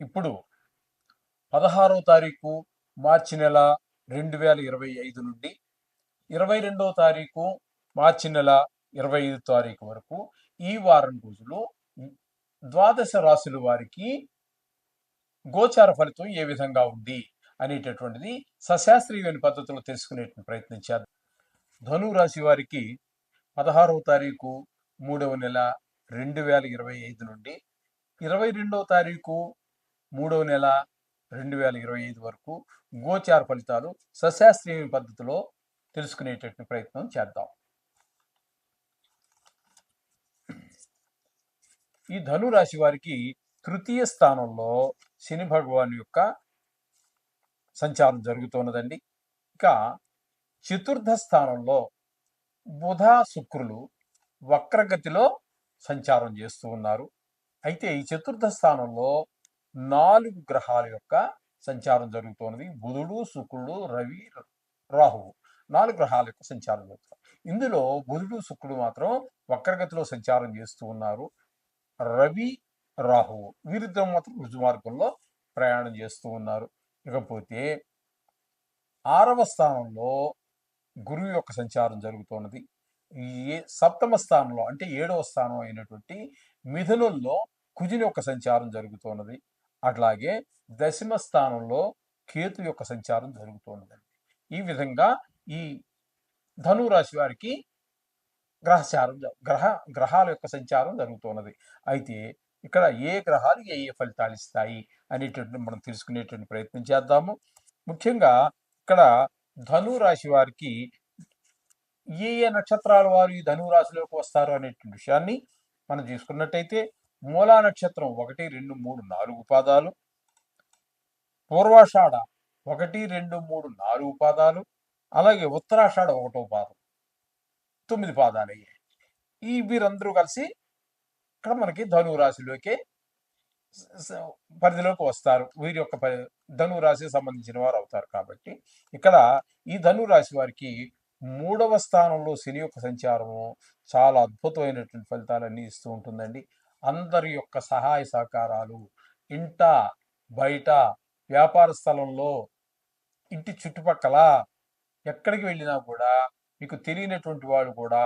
ఇప్పుడు పదహారవ తారీఖు మార్చి నెల రెండు వేల ఇరవై ఐదు నుండి ఇరవై రెండో తారీఖు మార్చి నెల ఇరవై ఐదు తారీఖు వరకు ఈ వారం రోజులు ద్వాదశ రాశుల వారికి గోచార ఫలితం ఏ విధంగా ఉంది అనేటటువంటిది సశాస్త్రీయమైన పద్ధతిలో తెలుసుకునే ప్రయత్నం చేద్దాం. ధను రాశి వారికి పదహారవ తారీఖు మూడవ నెల రెండు వేల ఇరవై ఐదు నుండి ఇరవై రెండవ తారీఖు మూడవ నెల రెండు వేల ఇరవై ఐదు వరకు గోచార ఫలితాలు సశాస్త్రీయ పద్ధతిలో తెలుసుకునేటటువంటి ప్రయత్నం చేద్దాం. ఈ ధను రాశి వారికి తృతీయ స్థానంలో శని భగవాన్ యొక్క సంచారం జరుగుతున్నదండి. ఇక చతుర్థ స్థానంలో బుధ శుక్రులు వక్రగతిలో సంచారం చేస్తూ ఉన్నారు. అయితే ఈ చతుర్థ స్థానంలో నాలుగు గ్రహాల యొక్క సంచారం జరుగుతున్నది బుధుడు శుక్రుడు రవి రాహువు నాలుగు గ్రహాల యొక్క సంచారం జరుగుతుంది. ఇందులో బుధుడు శుక్రుడు మాత్రం వక్రగతిలో సంచారం చేస్తూ ఉన్నారు. రవి రాహువు వీరిద్దరు మాత్రం రుజుమార్గంలో ప్రయాణం చేస్తూ ఉన్నారు. ఇకపోతే ఆరవ స్థానంలో గురువు యొక్క సంచారం జరుగుతున్నది ఏ సప్తమ స్థానంలో అంటే ఏడవ స్థానం అయినటువంటి మిథునుల్లో కుజుని యొక్క సంచారం జరుగుతున్నది అట్లాగే దశమ స్థానంలో కేతు యొక్క సంచారం జరుగుతున్నదండి ఈ విధంగా ఈ ధనురాశి వారికి గ్రహచారం గ్రహ గ్రహాల యొక్క సంచారం జరుగుతున్నది అయితే ఇక్కడ ఏ గ్రహాలు ఏ ఏ ఫలితాలు ఇస్తాయి అనేటువంటి మనం తెలుసుకునేటువంటి ప్రయత్నం చేద్దాము. ముఖ్యంగా ఇక్కడ ధను రాశి వారికి ఏ ఏ నక్షత్రాల వారు ఈ ధను రాశిలోకి వస్తారు అనేటువంటి విషయాన్ని మనం చూసుకున్నట్టయితే మూలా నక్షత్రం ఒకటి రెండు మూడు నాలుగు పాదాలు. పూర్వాషాఢ ఒకటి రెండు మూడు నాలుగు పాదాలు. అలాగే ఉత్తరాషాఢ ఒకటో పాదం. తొమ్మిది పాదాలు అయ్యాయి. ఈ వీరందరూ కలిసి ఇక్కడ మనకి ధనురాశిలోకి పరిధిలోకి వస్తారు. వీరి యొక్క పరి ధనురాశికి సంబంధించిన వారు అవుతారు కాబట్టి ఇక్కడ ఈ ధనురాశి వారికి మూడవ స్థానంలో శని యొక్క సంచారము చాలా అద్భుతమైనటువంటి ఫలితాలన్నీ ఇస్తూ ఉంటుందండి. అందరి యొక్క సహాయ సహకారాలు. ఇంట బయట వ్యాపార స్థలంలో ఇంటి చుట్టుపక్కల ఎక్కడికి వెళ్ళినా కూడా మీకు తెలియనటువంటి వాళ్ళు కూడా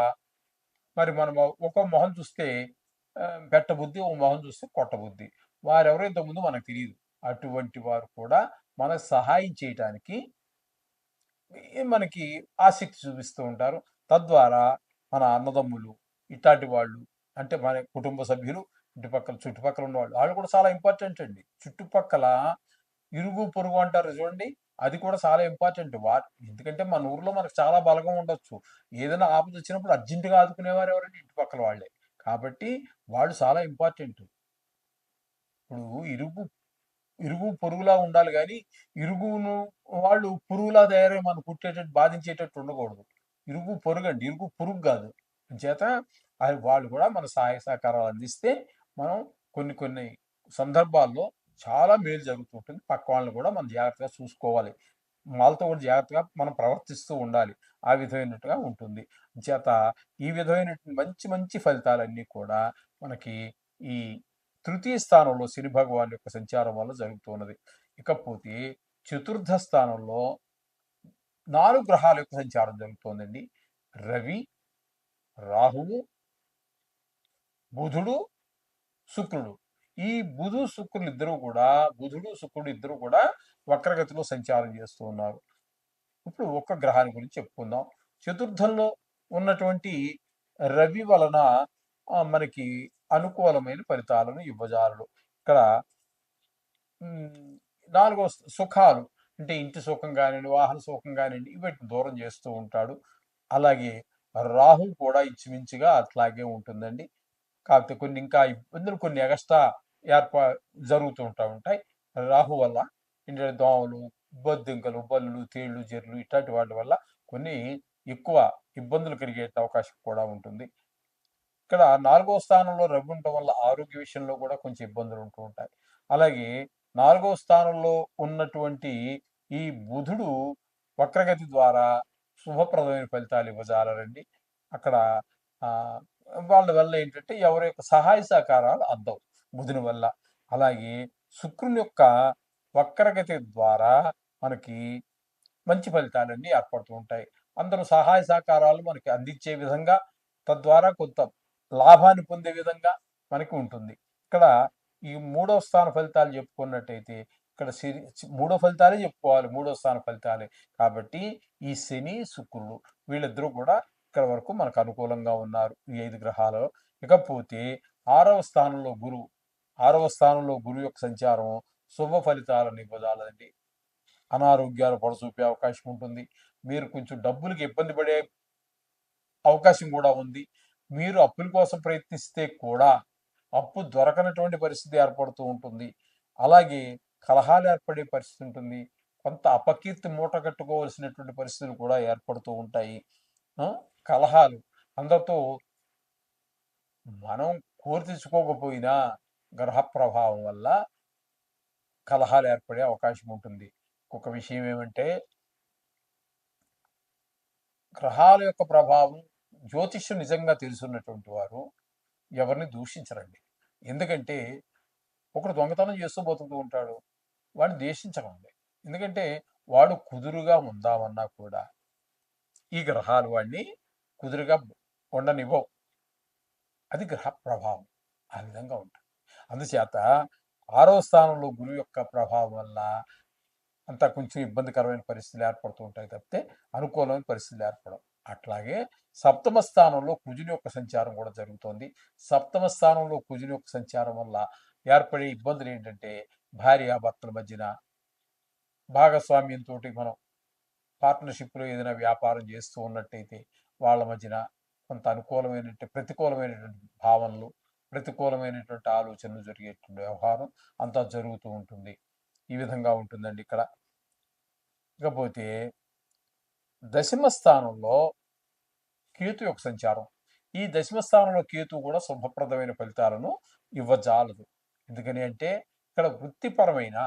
మరి మనం ఒక మొహం చూస్తే పెట్టబుద్ధి ఒక మొహం చూస్తే కొట్టబుద్ధి. వారెవరో ఇంతకుముందు మనకు తెలియదు అటువంటి వారు కూడా మనకు సహాయం చేయటానికి మనకి ఆసక్తి చూపిస్తూ ఉంటారు. తద్వారా మన అన్నదమ్ములు ఇట్లాంటి వాళ్ళు అంటే మన కుటుంబ సభ్యులు ఇటుపక్కల చుట్టుపక్కల ఉన్నవాళ్ళు. వాళ్ళు కూడా చాలా ఇంపార్టెంట్ అండి. చుట్టుపక్కల ఇరుగు పొరుగు అంటారు చూడండి అది కూడా చాలా ఇంపార్టెంట్ వా ఎందుకంటే మన ఊర్లో మనకు చాలా బలగం ఉండొచ్చు. ఏదైనా ఆపద వచ్చినప్పుడు అర్జెంటుగా ఆదుకునేవారు ఎవరంటే ఇంటిపక్కల వాళ్ళే. కాబట్టి వాళ్ళు చాలా ఇంపార్టెంట్ ఇప్పుడు ఇరుగు ఇరుగు పొరుగులా ఉండాలి కానీ ఇరుగును వాళ్ళు పురుగులా తయారై మనం కుట్టేటట్టు బాధించేటట్టు ఉండకూడదు. ఇరుగు పొరుగు అండి ఇరుగు పురుగు కాదు. చేత వాళ్ళు కూడా మన సహాయ సహకారాలు అందిస్తే మనం కొన్ని కొన్ని సందర్భాల్లో చాలా మేలు జరుగుతుంటుంది. పక్క వాళ్ళని కూడా మనం జాగ్రత్తగా చూసుకోవాలి. వాళ్ళతో కూడా జాగ్రత్తగా మనం ప్రవర్తిస్తూ ఉండాలి. ఆ విధమైనట్టుగా ఉంటుంది. చేత ఈ విధమైనటువంటి మంచి మంచి ఫలితాలన్నీ కూడా మనకి ఈ తృతీయ స్థానంలో శని భగవాన్ యొక్క సంచారం వల్ల జరుగుతున్నది ఇకపోతే చతుర్థ స్థానంలో నాలుగు గ్రహాల యొక్క సంచారం జరుగుతోందండి. రవి రాహువు బుధుడు శుక్రుడు. ఈ బుధు శుక్రులు ఇద్దరు కూడా బుధుడు శుక్రుడు ఇద్దరు కూడా వక్రగతిలో సంచారం చేస్తూ ఉన్నారు. ఇప్పుడు ఒక్క గ్రహాన్ని గురించి చెప్పుకుందాం. చతుర్థంలో ఉన్నటువంటి రవి వలన మనకి అనుకూలమైన ఫలితాలను ఇవ్వజారుడు ఇక్కడ నాలుగో సుఖాలు అంటే ఇంటి సుఖం కానివ్వండి వాహన సుఖం కానివ్వండి వీటిని దూరం చేస్తూ ఉంటాడు. అలాగే రాహు కూడా ఇంచుమించుగా అట్లాగే ఉంటుందండి. కాకపోతే కొన్ని ఇంకా ఇబ్బందులు కొన్ని ఎగస్ట్రా ఏర్పా జరుగుతూ ఉంటా ఉంటాయి. రాహు వల్ల ఏంటంటే దోమలు బొద్దింకలు బల్లులు తేళ్ళు జర్లు ఇట్లాంటి వాటి వల్ల కొన్ని ఎక్కువ ఇబ్బందులు కలిగే అవకాశం కూడా ఉంటుంది. ఇక్కడ నాలుగో స్థానంలో రవి ఉండటం వల్ల ఆరోగ్య విషయంలో కూడా కొంచెం ఇబ్బందులు ఉంటూ ఉంటాయి. అలాగే నాలుగో స్థానంలో ఉన్నటువంటి ఈ బుధుడు వక్రగతి ద్వారా శుభప్రదమైన ఫలితాలు ఇవ్వజాలరండి. అక్కడ వాళ్ళ వల్ల ఏంటంటే ఎవరి యొక్క సహాయ సహకారాలు అందవు. బుధుని వల్ల. అలాగే శుక్రుని యొక్క వక్రగతి ద్వారా మనకి మంచి ఫలితాలన్నీ ఏర్పడుతూ ఉంటాయి. అందరూ సహాయ సహకారాలు మనకి అందించే విధంగా తద్వారా కొంత లాభాన్ని పొందే విధంగా మనకి ఉంటుంది. ఇక్కడ ఈ మూడో స్థాన ఫలితాలు చెప్పుకున్నట్టయితే ఇక్కడ శని మూడో ఫలితాలే చెప్పుకోవాలి. మూడో స్థాన ఫలితాలే. కాబట్టి ఈ శని శుక్రుడు వీళ్ళిద్దరూ కూడా ఇక్కడ వరకు మనకు అనుకూలంగా ఉన్నారు ఈ ఐదు గ్రహాలు ఇకపోతే ఆరవ స్థానంలో గురువు ఆరవ స్థానంలో గురువు యొక్క సంచారం శుభ ఫలితాలను ఇవ్వజాలండి అనారోగ్యాలు పొడసూపే అవకాశం ఉంటుంది. మీరు కొంచెం డబ్బులకి ఇబ్బంది పడే అవకాశం కూడా ఉంది. మీరు అప్పుల కోసం ప్రయత్నిస్తే కూడా అప్పు దొరకనటువంటి పరిస్థితి ఏర్పడుతూ ఉంటుంది. అలాగే కలహాలు ఏర్పడే పరిస్థితి ఉంటుంది. కొంత అపకీర్తి మూట కట్టుకోవలసినటువంటి పరిస్థితులు కూడా ఏర్పడుతూ ఉంటాయి. కలహాలు. అందరితో మనం కోరి గ్రహ ప్రభావం వల్ల కలహాలు ఏర్పడే అవకాశం ఉంటుంది. ఒక విషయం ఏమంటే గ్రహాల యొక్క ప్రభావం జ్యోతిష్యం నిజంగా తెలుసున్నటువంటి వారు ఎవరిని దూషించరండి. ఎందుకంటే ఒకడు దొంగతనం చేస్తూ బతుకుతూ ఉంటాడు. వాడిని ద్వేషించకండి. ఎందుకంటే వాడు కుదురుగా ఉందామన్నా కూడా ఈ గ్రహాలు వాడిని కుదురుగా ఉండనివ్వవు అది గ్రహ ప్రభావం. ఆ విధంగా ఉంటుంది. అందుచేత ఆరో స్థానంలో గురువు యొక్క ప్రభావం వల్ల అంతా కొంచెం ఇబ్బందికరమైన పరిస్థితులు ఏర్పడుతూ ఉంటాయి తప్పితే అనుకూలమైన పరిస్థితులు ఏర్పడవు. అట్లాగే సప్తమ స్థానంలో కుజుని యొక్క సంచారం కూడా జరుగుతోంది. సప్తమ స్థానంలో కుజుని యొక్క సంచారం వల్ల ఏర్పడే ఇబ్బందులు ఏంటంటే భార్యాభర్తల మధ్యన భాగస్వామ్యంతో మనం పార్ట్నర్షిప్లో ఏదైనా వ్యాపారం చేస్తూ ఉన్నట్టయితే వాళ్ళ మధ్యన కొంత అనుకూలమైనటువంటి ప్రతికూలమైనటువంటి భావనలు ప్రతికూలమైనటువంటి ఆలోచనలు జరిగేటువంటి వ్యవహారం అంతా జరుగుతూ ఉంటుంది. ఈ విధంగా ఉంటుందండి ఇక్కడ. ఇకపోతే దశమ స్థానంలో కేతు యొక్క సంచారం. ఈ దశమ స్థానంలో కేతు కూడా శుభప్రదమైన ఫలితాలను ఇవ్వజాలదు. ఎందుకని అంటే ఇక్కడ వృత్తిపరమైన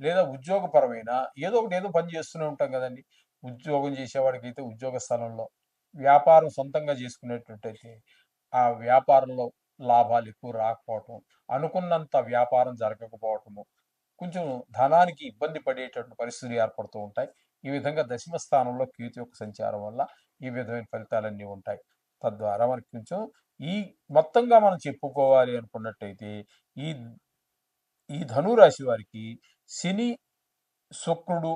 లేదా ఉద్యోగపరమైన ఏదో ఒకటి ఏదో పని చేస్తూనే ఉంటాం కదండి. ఉద్యోగం చేసేవాడికి అయితే ఉద్యోగ స్థలంలో వ్యాపారం సొంతంగా చేసుకునేటట్టయితే ఆ వ్యాపారంలో లాభాలు ఎక్కువ రాకపోవటం అనుకున్నంత వ్యాపారం జరగకపోవటము కొంచెం ధనానికి ఇబ్బంది పడేటటువంటి పరిస్థితులు ఏర్పడుతూ ఉంటాయి. ఈ విధంగా దశమ స్థానంలో కీర్తి యొక్క సంచారం వల్ల ఈ విధమైన ఫలితాలన్నీ ఉంటాయి. తద్వారా మనకి కొంచెం ఈ మొత్తంగా మనం చెప్పుకోవాలి అనుకున్నట్టయితే ఈ ఈ ధనురాశి వారికి శని శుక్రుడు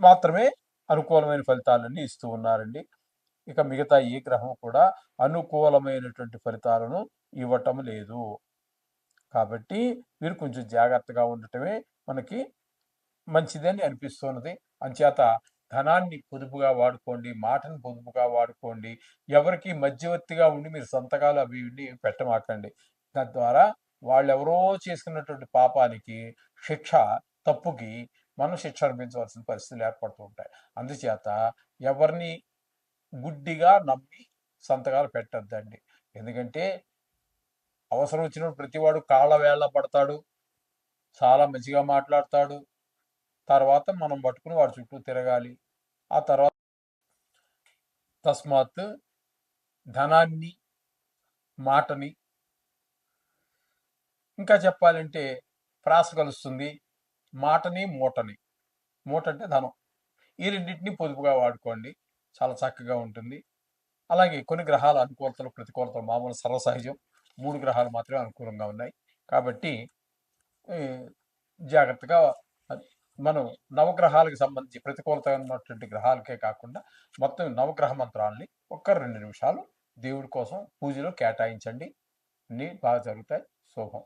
మాత్రమే అనుకూలమైన ఫలితాలన్నీ ఇస్తూ ఉన్నారండి. ఇక మిగతా ఏ గ్రహం కూడా అనుకూలమైనటువంటి ఫలితాలను ఇవ్వటం లేదు. కాబట్టి మీరు కొంచెం జాగ్రత్తగా ఉండటమే మనకి మంచిదని అనిపిస్తున్నది. అంచేత ధనాన్ని పొదుపుగా వాడుకోండి మాటను పొదుపుగా వాడుకోండి ఎవరికి మధ్యవర్తిగా ఉండి మీరు సంతకాలు అవి ఇవి పెట్టమాకండి. తద్వారా వాళ్ళెవరో చేసుకున్నటువంటి పాపానికి శిక్ష తప్పుకి మనం శిక్ష అనిపించవలసిన పరిస్థితులు ఏర్పడుతూ ఉంటాయి. అందుచేత ఎవరిని గుడ్డిగా నమ్మి సంతకాలు పెట్టద్దండి. ఎందుకంటే అవసరం వచ్చినప్పుడు ప్రతివాడు కాళ్ళ వేళ్ళ పడతాడు చాలా మంచిగా మాట్లాడతాడు. తర్వాత మనం పట్టుకుని వాడి చుట్టూ తిరగాలి. ఆ తర్వాత తస్మాత్ ధనాన్ని మాటని ఇంకా చెప్పాలంటే ప్రాస కలుస్తుంది. మాటని మూటని. మూట అంటే ధనం. ఈ రెండింటిని పొదుపుగా వాడుకోండి. చాలా చక్కగా ఉంటుంది. అలాగే కొన్ని గ్రహాల అనుకూలతలు ప్రతికూలతలు మామూలు సర్వసహజం. మూడు గ్రహాలు మాత్రమే అనుకూలంగా ఉన్నాయి. కాబట్టి జాగ్రత్తగా మనం నవగ్రహాలకు సంబంధించి ప్రతికూలత ఉన్నటువంటి గ్రహాలకే కాకుండా మొత్తం నవగ్రహ మంత్రాలని ఒక్క రెండు నిమిషాలు దేవుడి కోసం పూజలో కేటాయించండి. అన్నీ బాగా జరుగుతాయి. శుభం.